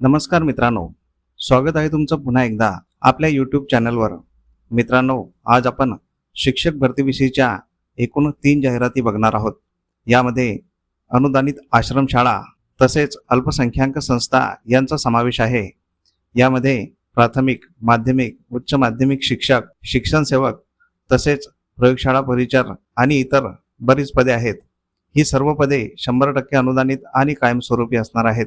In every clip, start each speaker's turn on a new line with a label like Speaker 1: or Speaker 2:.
Speaker 1: नमस्कार मित्रांनो स्वागत आहे तुमचं पुन्हा एकदा आपल्या यूट्यूब चॅनलवर. मित्रांनो आज आपण शिक्षक भरतीविषयीच्या एकूण तीन जाहिराती बघणार आहोत. यामध्ये अनुदानित आश्रमशाळा तसेच अल्पसंख्याक संस्था यांचा समावेश आहे. यामध्ये प्राथमिक माध्यमिक उच्च माध्यमिक शिक्षक शिक्षण सेवक तसेच प्रयोगशाळा परिचार आणि इतर बरीच पदे आहेत. ही सर्व पदे शंभर टक्के अनुदानित आणि कायमस्वरूपी असणार आहेत.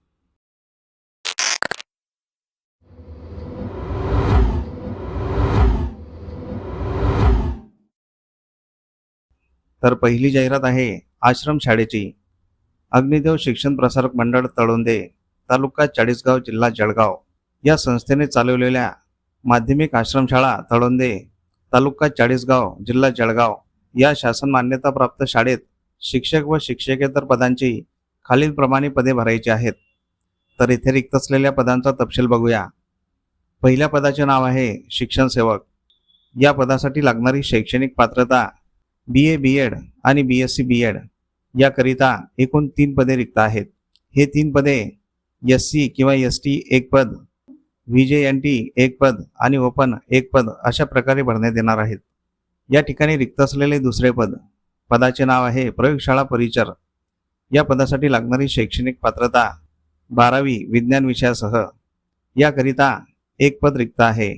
Speaker 1: तर पहिली जाहिरात आहे आश्रम शाळेची. अग्निदेव शिक्षण प्रसारक मंडळ तळोंदे तालुका चाळीसगाव जिल्हा जळगाव. या संस्थेने चालवलेल्या माध्यमिक आश्रमशाळा तळोंदे तालुका चाळीसगाव जिल्हा जळगाव या शासन मान्यताप्राप्त शाळेत शिक्षक व शिक्षकेतर पदांची खालीलप्रमाणे पदे भरायची आहेत. तर इथे रिक्त असलेल्या पदांचा तपशील बघूया. पहिल्या पदाचे नाव आहे शिक्षण सेवक. या पदासाठी लागणारी शैक्षणिक पात्रता बी ए बी एड आणि B S C B Ed याकरिता एकूण तीन पदे रिक्त आहेत. हे तीन पदे एस सी किंवा एस टी एक पद व्ही जे एन टी एक पद आणि ओपन एक पद अशा प्रकारे भरण्यात येणार आहेत. या ठिकाणी रिक्त असलेले दुसरे पद पदाचे नाव आहे प्रयोगशाळा परिचर. या पदासाठी लागणारी शैक्षणिक पात्रता बारावी विज्ञान विषयासह याकरिता एक पद रिक्त आहे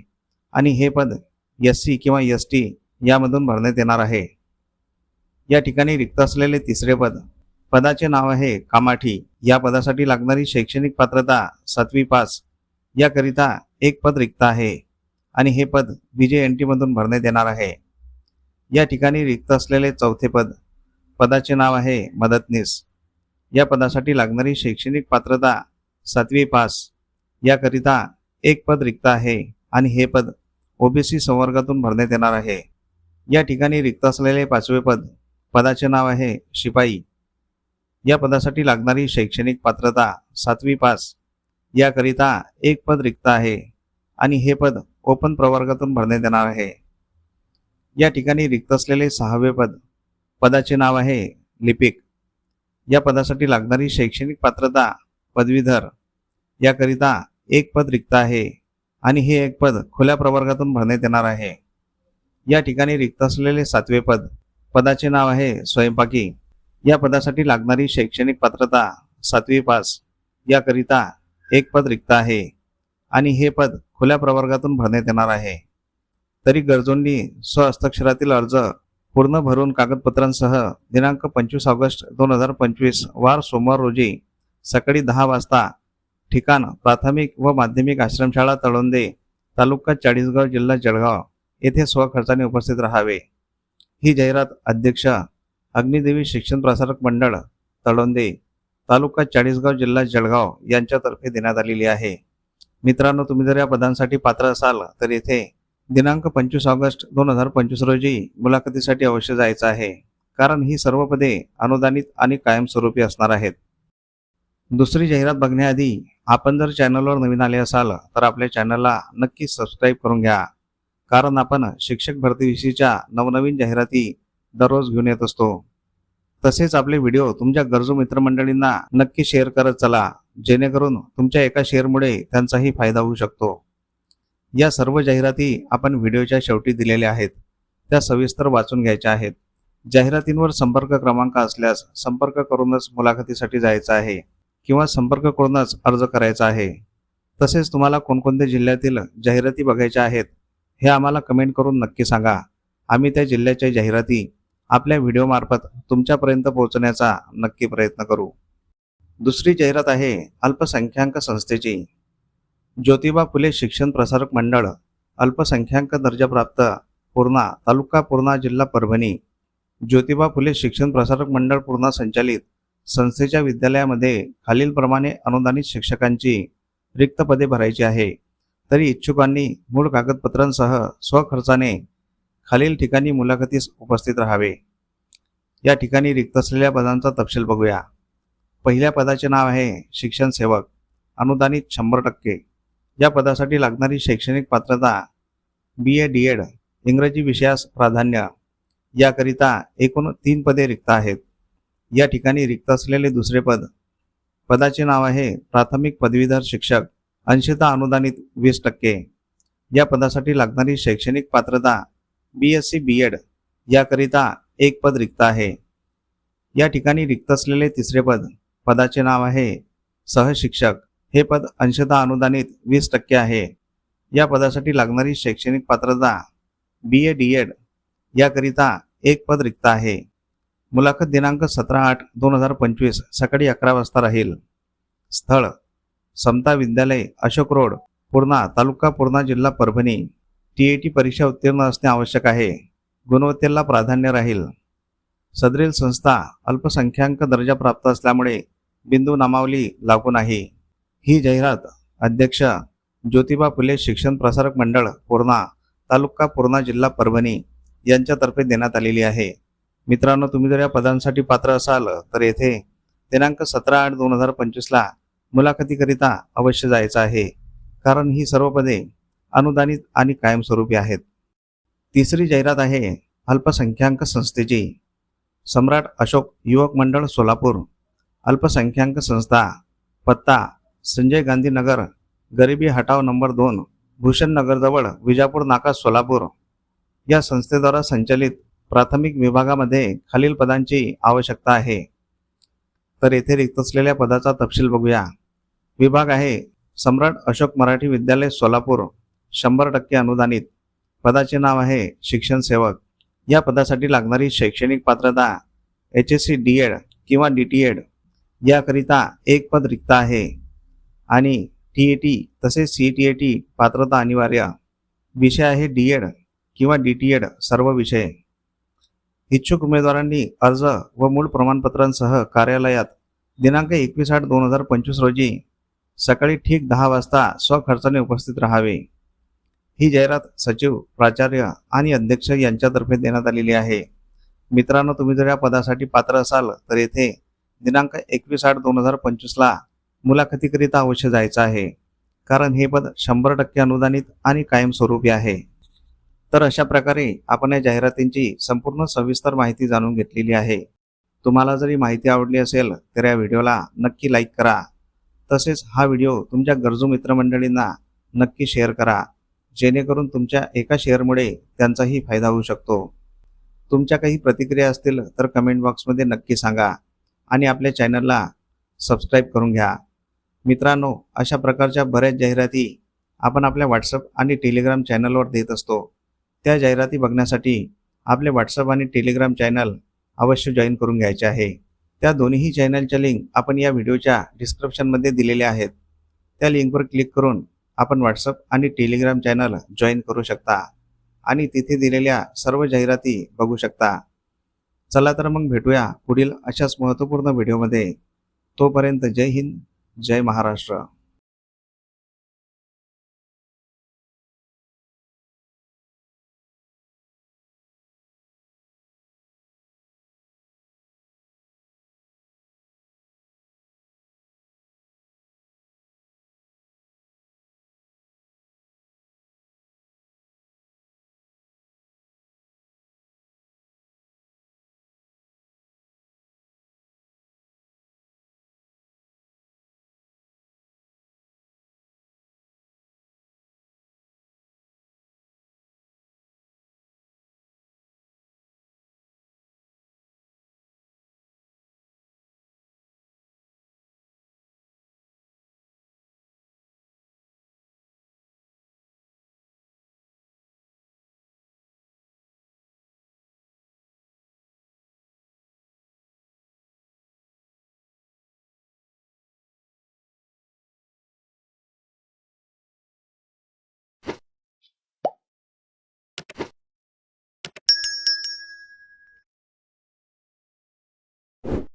Speaker 1: आणि हे पद एस सी किंवा एस टी यामधून भरण्यात येणार आहे. या ठिकाणी रिक्त असलेले तिसरे पद. पदाचे नाव आहे कामाठी. या पदासाठी लागणारी शैक्षणिक पात्रता सातवी पास. याकरिता एक पद रिक्त आहे. आणि हे पद विजय एन टीमधून भरण्यात येणार आहे. या ठिकाणी रिक्त असलेले चौथे पद. पदाचे नाव आहे मदतनीस. या पदासाठी लागणारी शैक्षणिक पात्रता सातवी पास. याकरिता एक पद रिक्त आहे. आणि हे पद ओबीसी संवर्गातून भरण्यात येणार आहे. या ठिकाणी रिक्त असलेले पाचवे पद पदाचे नाव आहे शिपाई. या पदासाठी लागणारी शैक्षणिक पात्रता सातवी पास याकरिता एक पद रिक्त आहे आणि हे पद ओपन प्रवर्गातून भरण्यात येणार आहे. या ठिकाणी रिक्त असलेले सहावे पद पदाचे नाव आहे लिपिक. या पदासाठी लागणारी शैक्षणिक पात्रता पदवीधर याकरिता एक पद रिक्त आहे आणि हे एक पद खुल्या प्रवर्गातून भरण्यात येणार आहे. या ठिकाणी रिक्त असलेले सातवे पद पदाचे नाव आहे स्वयंपाकी. या पदासाठी लागणारी शैक्षणिक पात्रता सातवी पास याकरिता एक पद रिक्त आहे. आणि हे पद खुल्या प्रवर्गातून भरण्यात येणार आहे. तरी गरजूंनी स्वहस्ताक्षरातील अर्ज पूर्ण भरून कागदपत्रांसह दिनांक पंचवीस ऑगस्ट दोन हजार पंचवीस वार सोमवार रोजी सकाळी दहा वाजता ठिकाण प्राथमिक व माध्यमिक आश्रमशाळा तळोंदे तालुका चाळीसगाव जिल्हा जळगाव येथे स्वखर्चाने उपस्थित राहावे. ही जाहिरात अध्यक्ष अग्निदेवी शिक्षण प्रसारक मंडळ तळोंदे तालुका चाळीसगाव जिल्हा जळगाव यांच्यातर्फे देण्यात आलेली आहे. मित्रांनो तुम्ही जर या पदांसाठी पात्र असाल तर येथे दिनांक पंचवीस ऑगस्ट दोन हजार पंचवीस रोजी मुलाखतीसाठी अवश्य जायचं आहे. कारण ही सर्व पदे अनुदानित आणि कायमस्वरूपी असणार आहेत. दुसरी जाहिरात बघण्याआधी आपण जर चॅनलवर नवीन आले असाल तर आपल्या चॅनलला नक्की सबस्क्राईब करून घ्या. कारण आपण शिक्षक भरतीविषयीच्या नवनवीन जाहिराती दररोज घेऊन येत असतो. तसेच आपले व्हिडिओ तुमच्या गरजू मित्रमंडळींना नक्की शेअर करत चला जेणेकरून तुमच्या एका शेअरमुळे त्यांचाही फायदा होऊ शकतो. या सर्व जाहिराती आपण व्हिडिओच्या शेवटी दिलेल्या आहेत. त्या सविस्तर वाचून घ्यायच्या आहेत. जाहिरातींवर संपर्क क्रमांक असल्यास संपर्क करूनच मुलाखतीसाठी जायचं आहे किंवा संपर्क करूनच अर्ज करायचा आहे. तसेच तुम्हाला कोणकोणत्या जिल्ह्यातील जाहिराती बघायच्या आहेत हे आम्हाला कमेंट करून नक्की सांगा. आम्ही त्या जिल्ह्याच्या जाहिराती आपल्या व्हिडिओमार्फत तुमच्यापर्यंत पोहोचण्याचा नक्की प्रयत्न करू. दुसरी जाहिरात आहे अल्पसंख्याक संस्थेची. ज्योतिबा फुले शिक्षण प्रसारक मंडळ अल्पसंख्याक दर्जाप्राप्त पूर्णा तालुका पूर्णा जिल्हा परभणी. ज्योतिबा फुले शिक्षण प्रसारक मंडळ पूर्णा संचालित संस्थेच्या विद्यालयामध्ये खालीलप्रमाणे अनुदानित शिक्षकांची रिक्त पदे भरायची आहे. तरी इच्छुकांनी मूळ कागदपत्रांसह स्वखर्चाने खालील ठिकाणी मुलाखतीस उपस्थित राहावे. या ठिकाणी रिक्त असलेल्या पदांचा तपशील बघूया. पहिल्या पदाचे नाव आहे शिक्षण सेवक अनुदानित शंभर टक्के. या पदासाठी लागणारी शैक्षणिक पात्रता बी ए डी एड इंग्रजी विषयास प्राधान्य. याकरिता एकूण तीन पदे रिक्त आहेत. या ठिकाणी रिक्त असलेले दुसरे पद पदाचे नाव आहे प्राथमिक पदवीधर शिक्षक. अंशतः अनुदानित वीस टक्के. या पदासाठी लागणारी शैक्षणिक पात्रता B S C B Ed याकरिता एक पद रिक्त आहे. या ठिकाणी रिक्त असलेले तिसरे पद पदाचे नाव आहे सहशिक्षक हे पद अंशतः अनुदानित वीस टक्के आहे. या पदासाठी लागणारी शैक्षणिक पात्रता बी ए डी एड याकरिता एक पद रिक्त आहे. मुलाखत दिनांक सतरा आठ दोन हजार पंचवीस सकाळी अकरा वाजता राहील. स्थळ समता विद्यालय अशोक रोड पूर्णा तालुका पूर्णा जिल्हा परभणी. टी ए टी परीक्षा उत्तीर्ण असणे आवश्यक आहे. गुणवत्तेला प्राधान्य राहील. सदरील संस्था अल्पसंख्याक दर्जा प्राप्त असल्यामुळे बिंदू नामावली लागू नाही. ही जाहिरात अध्यक्ष ज्योतिबा फुले शिक्षण प्रसारक मंडळ पूर्णा तालुका पूर्णा जिल्हा परभणी यांच्यातर्फे देण्यात आलेली आहे. मित्रांनो तुम्ही जर या पदांसाठी पात्र असाल तर येथे दिनांक सतरा आठ दोन हजार पंचवीसला मुलाखतीकरिता अवश्य जायचं आहे. कारण ही सर्व पदे अनुदानित आणि कायमस्वरूपी आहेत. तिसरी जाहिरात आहे अल्पसंख्याक संस्थेची. सम्राट अशोक युवक मंडळ सोलापूर. अल्पसंख्याक संस्था पत्ता संजय गांधी नगर गरिबी हटाव नंबर दोन भूषण नगरजवळ विजापूर नाका सोलापूर. या संस्थेद्वारा संचलित प्राथमिक विभागामध्ये खालील पदांची आवश्यकता आहे. तर येथे रिक्त असलेल्या पदाचा तपशील बघूया. विभाग आहे. सम्राट अशोक मराठी विद्यालय सोलापूर शंभर टक्के अनुदानित. पदाचे नाव आहे शिक्षण सेवक. या पदासाठी लागणारी शैक्षणिक पात्रता H S C D Ed किंवा डी टी एड याकरिता एक पद रिक्त आहे. आणि टी ए टी तसेच सी टी ए टी पात्रता अनिवार्य. विषय आहे डी एड किंवा डी टी एड सर्व विषय. इच्छुक उमेदवारांनी अर्ज व मूळ प्रमाणपत्रांसह कार्यालयात दिनांक एकवीस आठ दोन हजार पंचवीस रोजी सकाळी ठीक दहा वाजता स्वखर्चाने उपस्थित राहावे. ही जाहिरात सचिव प्राचार्य आणि अध्यक्ष यांच्यातर्फे देण्यात आलेली आहे. मित्रांनो तुम्ही जर या पदासाठी पात्र असाल तर येथे दिनांक एकवीस आठ दोन हजार पंचवीसला मुलाखतीकरिता अवश्य जायचं आहे. कारण हे पद शंभर टक्के अनुदानित आणि कायमस्वरूपी आहे. तर अशा प्रकारे आपण या जाहिरातींची संपूर्ण सविस्तर माहिती जाणून घेतलेली आहे. तुम्हाला जरी माहिती आवडली असेल तर या व्हिडिओला नक्की लाईक करा. तसेच हा व्हिडिओ तुमच्या गरजू मित्रमंडळींना नक्की शेअर करा. जेणेकरून तुमच्या एका शेअरमुळे त्यांचाही फायदा होऊ शकतो. तुमच्या काही प्रतिक्रिया असतील तर कमेंट बॉक्समध्ये नक्की सांगा आणि आपल्या चॅनलला सबस्क्राईब करून घ्या. मित्रांनो अशा प्रकारच्या बऱ्याच जाहिराती आपण आपल्या व्हॉट्सअप आणि टेलिग्राम चॅनलवर देत असतो. त्या जाहिराती बघण्यासाठी आपले व्हॉट्सअप आणि टेलिग्राम चॅनल अवश्य जॉईन करून घ्यायचे आहे. त्या दोन्हीही चॅनलच्या लिंक आपण या व्हिडिओच्या डिस्क्रिप्शनमध्ये दिलेल्या आहेत. त्या लिंकवर क्लिक करून आपण व्हॉट्सअप आणि टेलिग्राम चॅनल जॉईन करू शकता आणि तिथे दिलेल्या सर्व जाहिराती बघू शकता. चला तर मग भेटूया पुढील अशाच महत्त्वपूर्ण व्हिडिओमध्ये तोपर्यंत जय हिंद जय महाराष्ट्र.